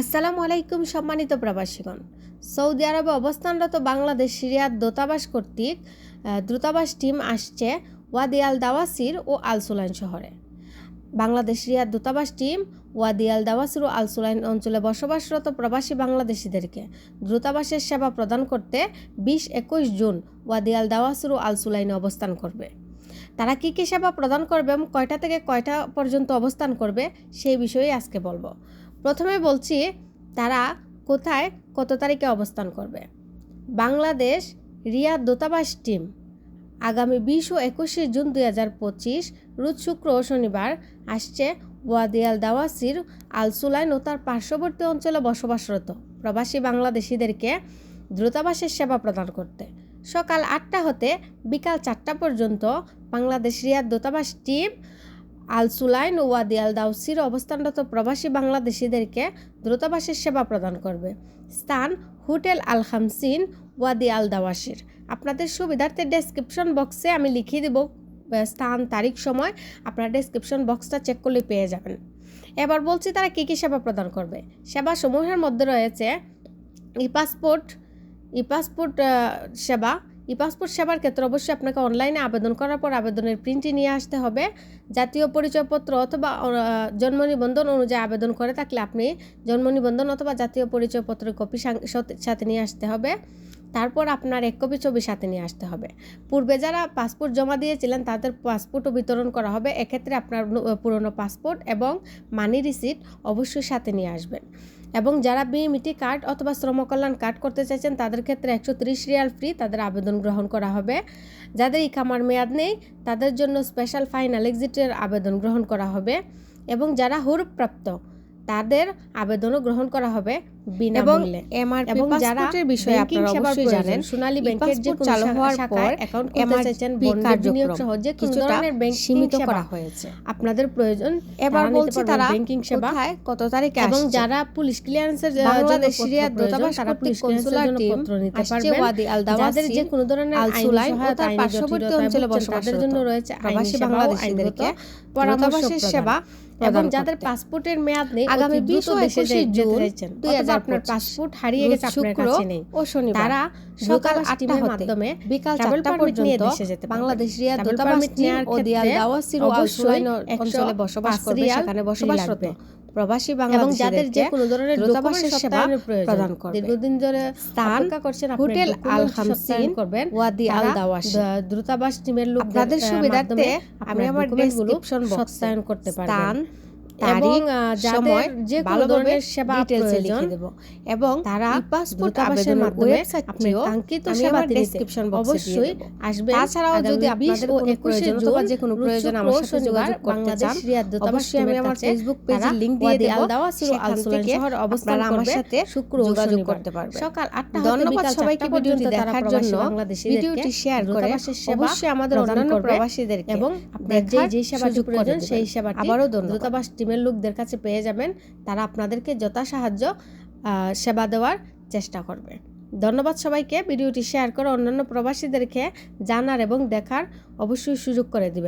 আসসালামু আলাইকুম সম্মানিত প্রবাসীগণ। সৌদি আরবে অবস্থানরত বাংলাদেশ সিরিয়ার দূতাবাস কর্তৃক দূতাবাস টিম আসছে ওয়াদি আল দাওয়াসির ও আলসুলাইন শহরে। বাংলাদেশ সিরিয়ার দূতাবাস টিম ওয়াদি আল দাওয়াসির ও আল সুলাইন অঞ্চলে বসবাসরত প্রবাসী বাংলাদেশিদেরকে দূতাবাসের সেবা প্রদান করতে বিশ একুশ জুন ওয়াদি আল দাওয়াসির ও আল সুলাইনে অবস্থান করবে। তারা কী কী সেবা প্রদান করবে এবং কয়টা থেকে কয়টা পর্যন্ত অবস্থান করবে, সেই বিষয়ে আজকে বলব। প্রথমে বলছি, তারা কোথায় কত তারিখে অবস্থান করবে? বাংলাদেশ রিয়াদ দূতাবাস টিম। আগামী বিশ ও একুশে জুন দুই হাজার পঁচিশ, রোজ শুক্র ও শনিবার আসছে ওয়াদিয়াল দাওয়াসির আলসুলাইন ও তার পার্শ্ববর্তী অঞ্চলে বসবাসরত প্রবাসী বাংলাদেশিদেরকে দূতাবাসের সেবা প্রদান করতে। সকাল আটটা হতে বিকাল চারটা পর্যন্ত বাংলাদেশ রিয়াদ দূতাবাস টিম আল সুলাইন ও ওয়াদি আল দাউসির অবস্থানরত প্রবাসী বাংলাদেশিদেরকে দূতাবাসের সেবা প্রদান করবে। স্থান হোটেল আল হামসিন ওয়াদি আল দাওয়াসির আপনাদের সুবিধার্থে ডেসক্রিপশন বক্সে আমি লিখিয়ে দেব স্থান, তারিখ, সময়। আপনারা ডেসক্রিপশন বক্সটা চেক করলে পেয়ে যাবেন। এবার বলছি তারা কী কী সেবা প্রদান করবে। সেবাসমূহের মধ্যে রয়েছে ই পাসপোর্ট ই পাসপোর্ট সেবা ই পাসপোর্ট সেবার ক্ষেত্রে অবশ্যই আপনাকে অনলাইনে আবেদন করার পর আবেদনের প্রিন্টটি নিয়ে আসতে হবে। জাতীয় পরিচয়পত্র অথবা জন্ম নিবন্ধন অনুযায়ী আবেদন করে থাকলে আপনি জন্ম নিবন্ধন অথবা জাতীয় পরিচয়পত্রের কপি সাথে নিয়ে আসতে হবে। তারপর আপনার এক কপি ছবি সাথে নিয়ে আসতে হবে। পূর্বে যারা পাসপোর্ট জমা দিয়েছিলেন, তাদের পাসপোর্টও বিতরণ করা হবে। এক্ষেত্রে আপনার পুরনো পাসপোর্ট এবং মানি রিসিট অবশ্যই সাথে নিয়ে আসবেন। এবং যারা বিএমইটি কার্ড অথবা শ্রম কল্যাণ কার্ড করতে চাইছেন, তাদের ক্ষেত্রে একশো ত্রিশ রিয়াল ফ্রি তাদের আবেদন গ্রহণ করা হবে। যাদের ইকামার মেয়াদ নেই, তাদের জন্য স্পেশাল ফাইনাল এক্সিটের আবেদন গ্রহণ করা হবে। এবং যারা হুরুপ্রাপ্ত তাদের আবেদনও গ্রহণ করা হবে। বিনামূল্যে। এমআরপি এবং যারা বিষয়ে আপনারা অবশ্যই জানেন সোনালী ব্যাংকের যে কোনো চালু হওয়ার পর অ্যাকাউন্ট খুলতে চাইছেন বন্ডে বিনিয়োগ সহ যে কিছুটা ধরনের সীমিত করা হয়েছে। আপনাদের প্রয়োজন এবার বলছি তারা ব্যাংকিং সেবা। কত তারিখে এবং যারা পুলিশ ক্লিয়ারেন্সের বাংলাদেশ প্রয়োজন, দূতাবাস কর্তৃক কনসুলার টিম পত্র নিতে পারবেন। ওয়াদি আল যাদের দাওয়াসি, যে কোনো ধরনের আইনি সহায়তা, পার্শ্ববর্তী অঞ্চলে বসবাসরত জন্য রয়েছে প্রবাসী বাংলাদেশিদেরকে আইনগত পরামর্শ দূতাবাসের প্রদান। সেবা এবং যাদের পাসপোর্টের মেয়াদ নেই আগামী অতি 20 ও দেশে 21 যেতে জুন অথবা 2025 আপনার পাসপোর্ট হারিয়ে গেছে আপনার কাছে নেই। ও শনিবার। তারা সকাল সকাল আটটা আটটার মাধ্যমে বিকাল ট্রাভেল চারটা নিয়ে পর্যন্ত দেশে যেতে বাংলাদেশ রিয়াদ দূতাবাস টিম ও দিয়াল দাওয়াসির অবশ্যই অঞ্চলে বসবাস করবে সেখানে ফি বসবাসরত লাগবে। প্রবাসী এবং যাদের যে কোনো ধরনের দূতাবাসের সেবা প্রদান করবে। দীর্ঘদিন ধরে অপেক্ষা করছেন আপনার হোটেল আল হামসিন করবেন। ওয়াদি আল দাওয়াসি দূতাবাস টিমের লোক আপনাদের সুবিধার্থে আমি আমার ডেসক্রিপশন বক্সে সত্যায়ন করতে পারবেন। তারিখ সময় যে ধরনের সেবা লিখে দেব। এবং তারা পাসপোর্ট আবেদনের কাঙ্ক্ষিত সেবা ডেসক্রিপশন বক্সে আসবেন। তাছাড়াও যদি আপনাদের ও কোনো প্রয়োজন জুন অথবা যে কোনো প্রয়োজন শুক্র আমার সাথে যোগাযোগ করতে চান দূতাবাস অবশ্যই আমি আমার ফেসবুক লিংক দিয়ে দেব আল দাওয়াসির ও আল সেখান শহর অবস্থান করবে শুক্র যোগাযোগ করতে পারবেন। সকাল আটটা হতে ধন্যবাদ বিকাল সবাইকে ভিডিওটি পর্যন্ত দেখার জন্য। ভিডিওটি শেয়ার করে অবশ্যই আমাদের অন্যান্য প্রবাসীদেরকে এবং আপনার যে যে করে প্রয়োজন সেই সেবাটি আবারও ধন্যবাদ। দূতাবাস টিমের লোকদের কাছে পেয়ে যাবেন। তারা আপনাদেরকে যথা সাহায্য সেবা দেওয়ার চেষ্টা করবে। ধন্যবাদ সবাইকে। ভিডিওটি শেয়ার করে অন্যান্য প্রবাসীদেরকে জানার এবং দেখার অবশ্যই সুযোগ করে দিবেন।